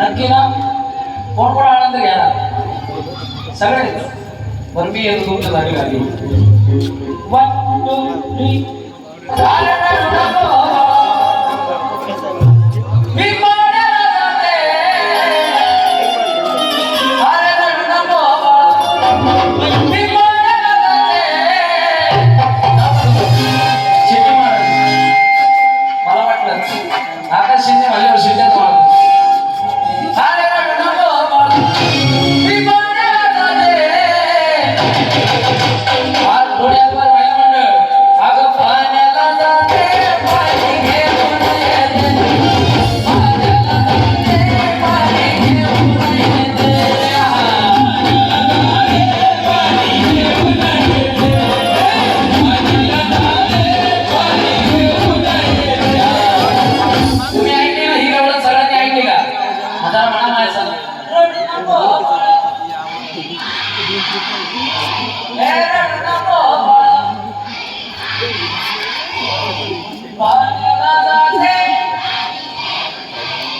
नक्की ना कोण कोण आनंद घ्यायला? सगळे. पण मी येतो तुमच्या जागी लागली वन टू थ्री.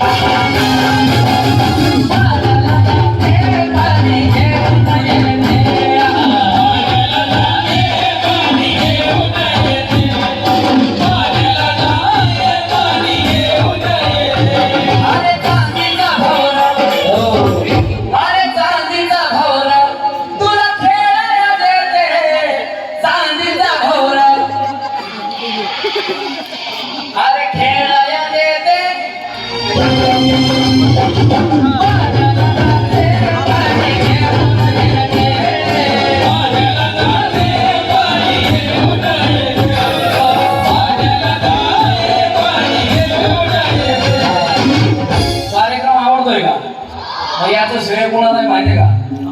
पाणी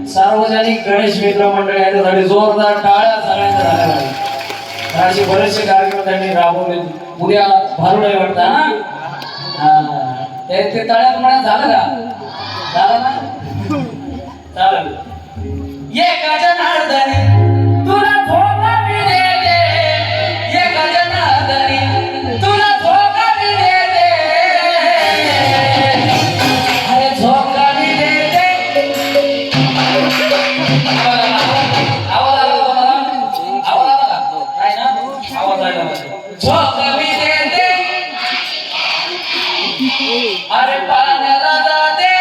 सार्वजनिक गणेश मित्र मंडळ याच्यासाठी जोरदार टाळ्या झाल्या पाहिजे तर असे बरेचसे कार्यक्रम त्यांनी राबवले उद्या भारुडे वाटतं ना हा. ते ते तळ्यात म्हणा झालं का? झालं ना? चालेल एकाच्या गजनार्दनी तुला धोका मी देते एकाच्या गजनार्दनी तुला धोका मी देते अरे धोका मी देते आवाज आला तुम्हाला आवाज आला. का नाही ना आवाज आला. झोका मी अरे पाण्याला जाते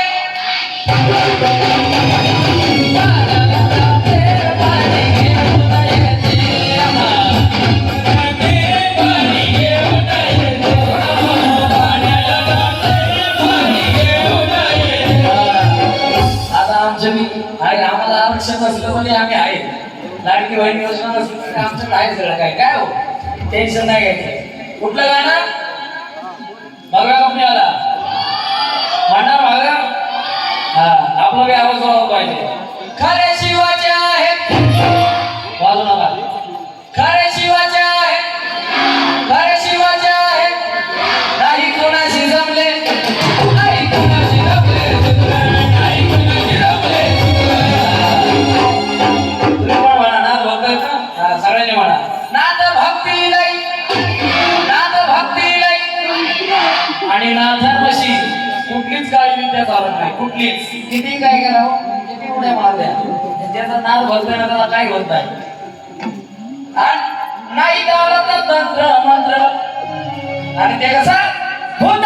आता आमच्या मी आहे आम्हाला आरक्षण नसलं तरी आम्ही आहे. लाडकी बहीण योजना नसली तरी आमच्याकडे आहे सगळं काय काय हो? टेन्शन नाही घ्यायचं. कुठलं गाणं? बघा कंपनी आला म्हणणार बघा हा आपला बी आवाज वाढवला पाहिजे खरे शिवाचे आहेत वाजू नका. खरे शिवाचे आहेत खरे शिवाचे आहेत नाही कोणाशी जमले. नाही कोणाशी जमले. नाही कोणाशी जमले. तुम्ही पण म्हणा ना भक्त सगळ्यांनी म्हणा. नाद भक्ती नाही नाद भक्ती नाही आणि ना धर्मशी कुठलीच काळजी त्या चालत नाही. कुठलीच. किती काय करावं? उड्या मारल्या ज्याचा नाद भरतोय त्याला काय होत नाही. आणि नाही गावाला तर तंत्र मंत्र. आणि ते कसं? होत